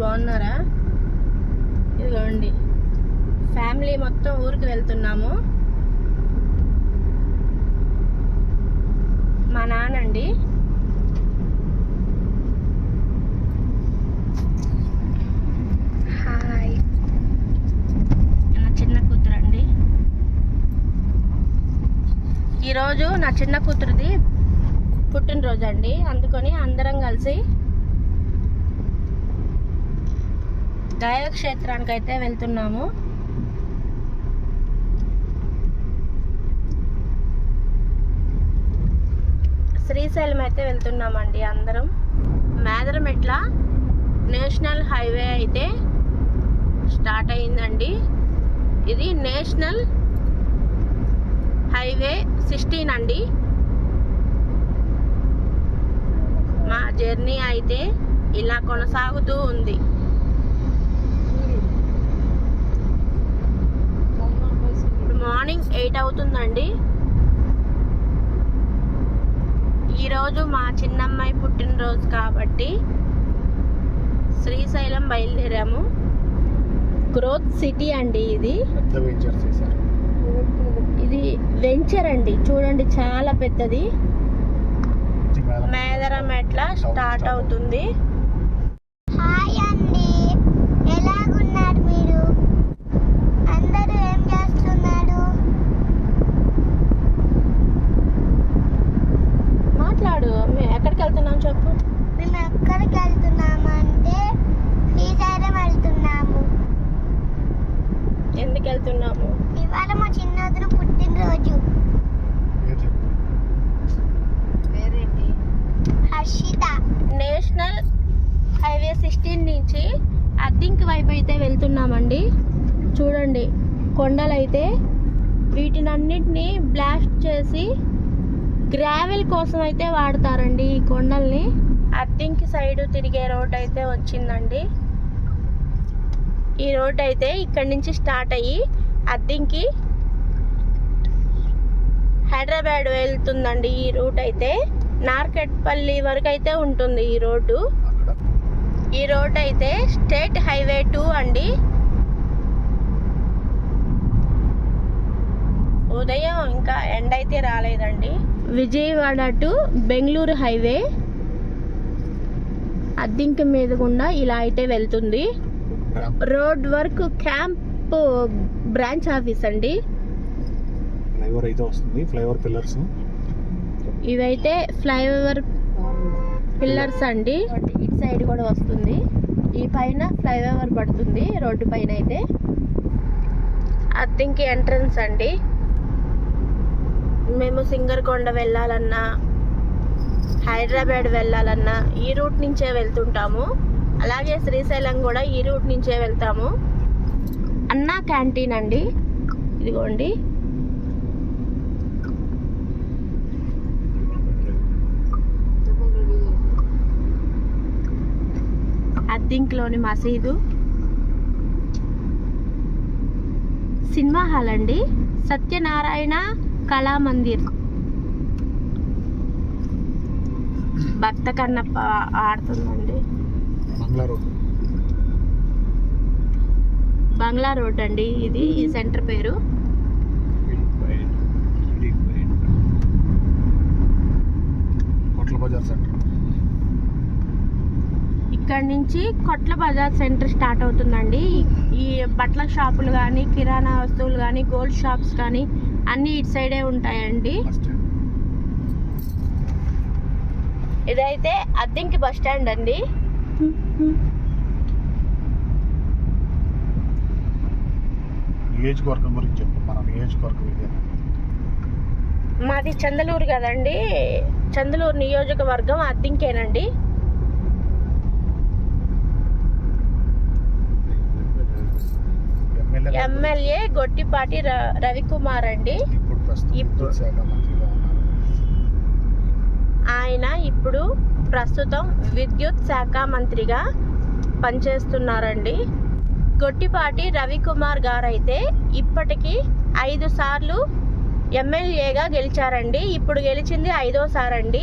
బాగున్నారా? ఇదిగోండి. ఫ్యామిలీ మొత్తం ఊరికి వెళ్తున్నాము. మా నాన్నండి. హాయ్. నా చిన్న కూతురు అండి ఈరోజు నా చిన్న కూతురుది పుట్టినరోజు అండి అందుకని అందరం కలిసి దైవ క్షేత్రానికి అయితే వెళ్తున్నాము. శ్రీశైలం అయితే వెళ్తున్నామండి అందరం. మేదరమెట్ల నేషనల్ హైవే అయితే స్టార్ట్ అయిందండి. ఇది నేషనల్ హైవే సిక్స్టీన్ అండి. మా జర్నీ అయితే ఇలా కొనసాగుతూ ఉంది. మార్నింగ్ ఎయిట్ అవుతుందండి. ఈరోజు మా చిన్నమ్మాయి పుట్టినరోజు కాబట్టి శ్రీశైలం బయలుదేరాము. గ్రోత్ సిటీ అండి ఇది. ఇది వెంచర్ అండి. చూడండి చాలా పెద్దది. మేదరం ఎట్లా స్టార్ట్ అవుతుంది హాయ్ అండి ఎలాగున్నారు మీరు అందరూ ఏం చేస్తున్నారు మాట్లాడు మే- ఎక్కడికి వెళ్తున్నాం చెప్పు మేము ఎక్కడికి వెళ్తున్నాము అంటే శ్రీశైలం వెళ్తున్నాము ఎందుకు వెళ్తున్నాము ఇవాళ మా చిన్నదిన పుట్టినరోజు పేరు చెప్పు. హర్షిత నేషనల్ హైవే సిక్స్టీన్ నుంచి అద్దింకి వైపు అయితే వెళ్తున్నామండి. చూడండి కొండలైతే అయితే బ్లాస్ట్ చేసి గ్రావెల్ కోసం అయితే వాడతారండి ఈ కొండల్ని. అద్దింకి సైడ్ తిరిగే రోడ్ అయితే వచ్చిందండి. ఈ రోడ్ అయితే ఇక్కడి నుంచి స్టార్ట్ అయ్యి అద్దింకి హైదరాబాద్ వెళ్తుందండి ఈ రూట్ అయితే. నార్కెట్పల్లి వరకు అయితే ఉంటుంది ఈ రోడ్డు. ఈ రోడ్ అయితే స్టేట్ హైవే టూ అండి. ఉదయం ఇంకా ఎండ అయితే రాలేదండి. Vijayawada to Bengaluru highway. అద్దింక మీద గుండా ఇలా అయితే వెళ్తుంది. Road work camp branch office అండి. ఫ్లైఓవర్ అయితే వస్తుంది. Flyover pillars. ఇవైతే ఫ్లైఓవర్ పిల్లర్స్ అండి. ఇటు సైడ్ కూడా వస్తుంది. ఈ పైన ఫ్లైఓవర్ పడుతుంది. రోడ్డు పైన అయితే. అద్దెంకి ఎంట్రన్స్ అండి. మేము సింగర్కొండ వెళ్ళాలన్నా హైదరాబాద్ వెళ్ళాలన్నా ఈ రూట్ నుంచే వెళ్తుంటాము. అలాగే శ్రీశైలం కూడా ఈ రూట్ నుంచే వెళ్తాము. అన్నా క్యాంటీన్ అండి. ఇదిగోండి. అద్దింక్లోని మసీదు. సినిమా హాల్ అండి. సత్యనారాయణ కళామందిర్ భక్త కన్నప్ప ఆడుతుందండి. బంగ్లా రోడ్. అండి ఇది. ఈ సెంటర్ పేరు. బజార్ సెంటర్. ఇక్కడ నుంచి కొట్ల బజార్ సెంటర్ స్టార్ట్ అవుతుందండి. ఈ బట్టల షాపులు కానీ కిరాణా వస్తువులు కానీ గోల్డ్ షాప్స్ కానీ అన్నీ ఇటు సైడే ఉంటాయండి. ఇదైతే అద్దెంకి బస్ స్టాండ్ అండి. నియోజకవర్గం గురించి చెప్పు మన నియోజకవర్గం ఇదే. మాది చందలూరు కదండి. చందలూరు నియోజకవర్గం అద్దెంకేనండి. ఎమ్మెల్యే గొట్టిపాటి రవికుమార్ అండి. ఇప్పుడు ఆయన ఇప్పుడు ప్రస్తుతం విద్యుత్ శాఖ మంత్రిగా పనిచేస్తున్నారండి. గొట్టిపాటి రవికుమార్ గారైతే ఇప్పటికీ ఐదు సార్లు ఎమ్మెల్యేగా గెలిచారండి. ఇప్పుడు గెలిచింది ఐదోసారి అండి.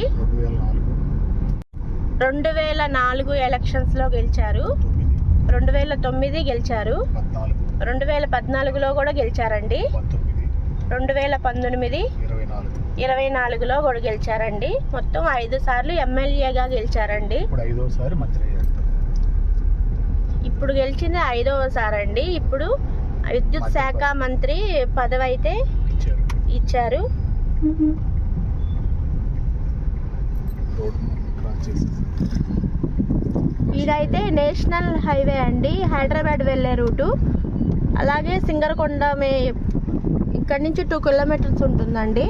రెండు వేల నాలుగు. ఎలక్షన్స్లో గెలిచారు. రెండు వేల తొమ్మిది గెలిచారు. రెండు వేల పద్నాలుగులో కూడా గెలిచారండి. రెండు వేల పంతొమ్మిది ఇరవై నాలుగు. ఇరవై నాలుగులో కూడా గెలిచారండి. మొత్తం ఐదు సార్లు ఎమ్మెల్యేగా గెలిచారండి. ఇప్పుడు గెలిచింది ఐదవసారి అండి ఇప్పుడు విద్యుత్ శాఖ మంత్రి పదవి అయితే ఇచ్చారు. ఇదైతే నేషనల్ హైవే అండి. హైదరాబాద్ వెళ్ళే రూటు. అలాగే సింగరకొండ మే ఇక్కడ నుంచి టూ కిలోమీటర్స్ ఉంటుందండి.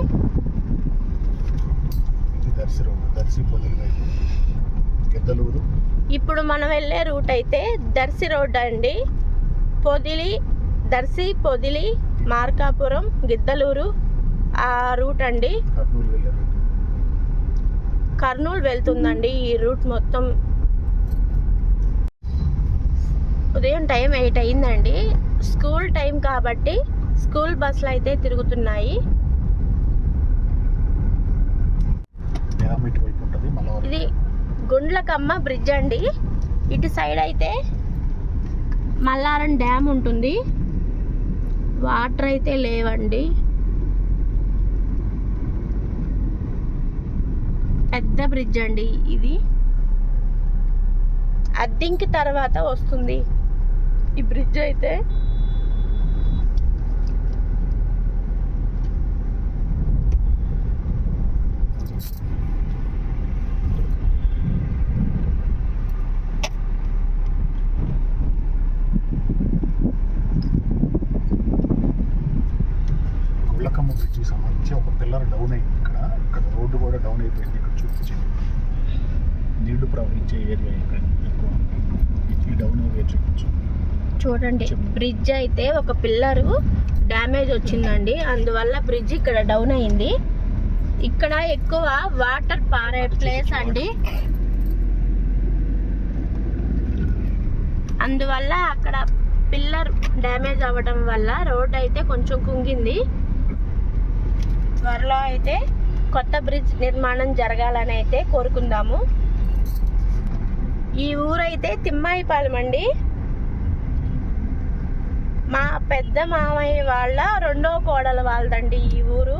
ఇప్పుడు మనం వెళ్ళే రూట్ అయితే దర్శి రోడ్ అండి. పొదిలి దర్శి పొదిలి మార్కాపురం గిద్దలూరు ఆ రూట్ అండి. కర్నూలు వెళ్తుందండి ఈ రూట్ మొత్తం. ఉదయం టైం ఎయిట్ అయిందండి. స్కూల్ టైం కాబట్టి స్కూల్ బస్సులు అయితే తిరుగుతున్నాయి. ఇది గుండ్లకమ్మ బ్రిడ్జ్ అండి. ఇటు సైడ్ అయితే మల్లారం డ్యామ్ ఉంటుంది. వాటర్ అయితే లేవండి. పెద్ద బ్రిడ్జ్ అండి ఇది. అద్దెంకి తర్వాత వస్తుంది. ఈ బ్రిడ్జ్ అయితే గుళ్ళకమ్మ బ్రిడ్జ్ సంబంధించి ఒక పిల్లర్ డౌన్ అయింది ఇక్కడ ఇక్కడ రోడ్డు కూడా డౌన్ అయిపోయింది. ఇక్కడ చూపించింది నీళ్ళు ప్రవహించే ఏరియా ఇక్కడ ఎక్కువ. ఈ డౌన్ ఏరియా చూపించు చూడండి బ్రిడ్జ్ అయితే ఒక పిల్లరు డ్యామేజ్ వచ్చిందండి. అందువల్ల బ్రిడ్జ్ ఇక్కడ డౌన్ అయింది. ఇక్కడ ఎక్కువ వాటర్ పారే ప్లేస్ అండి. అందువల్ల అక్కడ పిల్లర్ డ్యామేజ్ అవ్వడం వల్ల రోడ్ అయితే కొంచెం కుంగింది. త్వరలో అయితే కొత్త బ్రిడ్జ్ నిర్మాణం జరగాలని అయితే కోరుకుందాము. ఈ ఊరైతే తిమ్మాయిపాలెం అండి. మా పెద్ద మామయ్య వాళ్ళ రెండో కోడల వాళ్ళదండి ఈ ఊరు.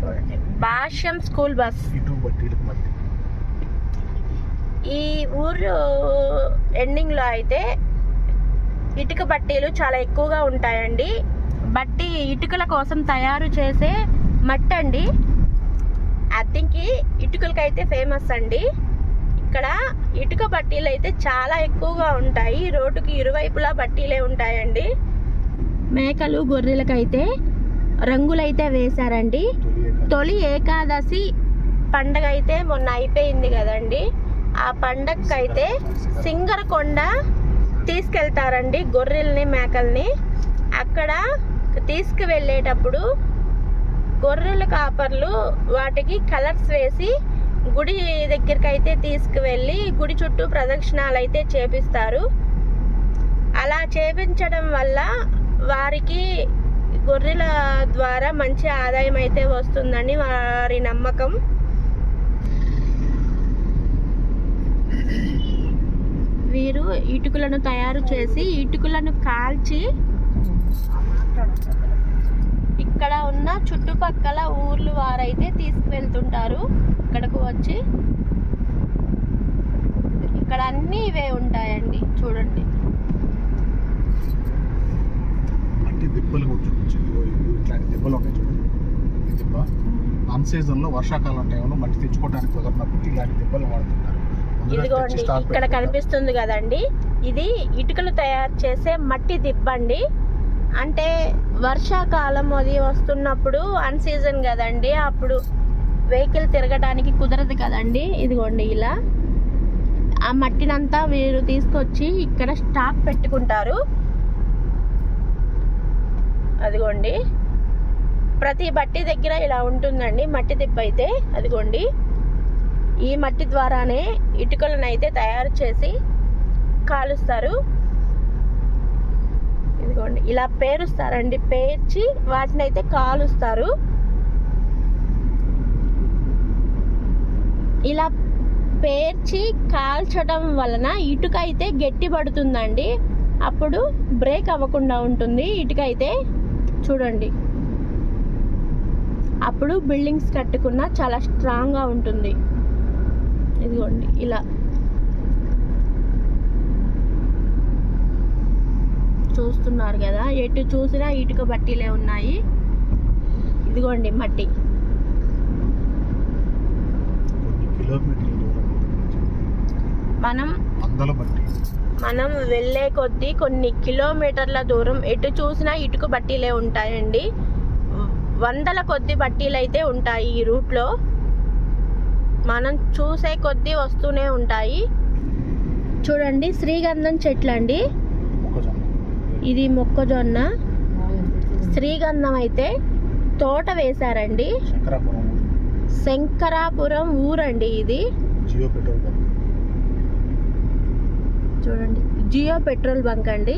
చూడండి భాష్యం స్కూల్ బస్. ఈ ఊరు ఎండింగ్లో అయితే ఇటుక బట్టీలు చాలా ఎక్కువగా ఉంటాయండి. బట్టి ఇటుకల కోసం తయారు చేసే మట్టి అండి. అద్దెకి ఇటుకలకైతే ఫేమస్ అండి. ఇక్కడ ఇటుక బట్టీలు అయితే చాలా ఎక్కువగా ఉంటాయి. రోడ్డుకి ఇరువైపులా బట్టీలే ఉంటాయండి. మేకలు గొర్రెలకైతే రంగులైతే వేశారండి. తొలి ఏకాదశి. తొలి ఏకాదశి పండగ అయితే మొన్న అయిపోయింది కదండి. ఆ పండగకైతే సింగరకొండ తీసుకెళ్తారండి గొర్రెల్ని మేకల్ని. అక్కడ తీసుకువెళ్ళేటప్పుడు గొర్రెల కాపర్లు వాటికి కలర్స్ వేసి గుడి దగ్గరికి అయితే తీసుకువెళ్ళి గుడి చుట్టూ ప్రదక్షిణాలు అయితే చేపిస్తారు. అలా చేపించడం వల్ల వారికి గొర్రెల ద్వారా మంచి ఆదాయం అయితే వస్తుందని వారి నమ్మకం. వీరు ఇటుకలను తయారు చేసి ఇటుకలను కాల్చి ఇక్కడ ఉన్న చుట్టుపక్కల ఊర్లు వారైతే తీసుకువెళ్తుంటారు. ఇక్కడకు వచ్చి ఇక్కడ అన్నీ ఇవే ఉంటాయండి. చూడండి. అన్ సీజన్లో వర్షాకాలం టైంలో మట్టి తెచ్చుకోవడానికి కుదరినప్పుడు ఇలాంటి దిబ్బలు వాడుతుంటారు. ఇదిగోండి ఇక్కడ. కనిపిస్తుంది కదండి. ఇది ఇటుకలు తయారు చేసే మట్టి దిబ్బండి. అంటే వర్షాకాలం అది వస్తున్నప్పుడు అన్ సీజన్ కదండి. అప్పుడు వెహికల్ తిరగడానికి కుదరదు కదండి. ఇదిగోండి ఇలా. ఆ మట్టినంతా వీరు తీసుకొచ్చి ఇక్కడ స్టాక్ పెట్టుకుంటారు. అదిగోండి. ప్రతి బట్టి దగ్గర ఇలా ఉంటుందండి మట్టి దిబ్బ అయితే అదిగోండి. ఈ మట్టి ద్వారానే ఇటుకలను అయితే తయారు చేసి కాలుస్తారు. ఇదిగోండి ఇలా పేరుస్తారండి పేర్చి వాటిని అయితే కాలుస్తారు. ఇలా పేర్చి కాల్చడం వలన ఇటుక అయితే గట్టి పడుతుందండి అప్పుడు బ్రేక్ అవ్వకుండా ఉంటుంది. ఇటుక అయితే చూడండి. అప్పుడు బిల్డింగ్స్ కట్టుకున్న చాలా స్ట్రాంగ్గా ఉంటుంది. ఇదిగోండి ఇలా. చూస్తున్నారు కదా ఎటు చూసినా ఇటుక బట్టీలే ఉన్నాయి. ఇదిగోండి మట్టి. మనం మనం వెళ్ళే కొద్దీ కొన్ని కిలోమీటర్ల దూరం ఎటు చూసినా ఇటుక బట్టీలే ఉంటాయండి. వందల కొద్ది బట్టీలు అయితే ఉంటాయి ఈ రూట్లో. మనం చూసే కొద్దీ వస్తూనే ఉంటాయి. చూడండి శ్రీగంధం చెట్లు అండి ఇది మొక్కజొన్న. శ్రీగంధం అయితే తోట వేశారండి. శంకరాపురం. ఊరు శంకరాపురం ఊరండి ఇది. చూడండి జియో పెట్రోల్ బంక్ అండి.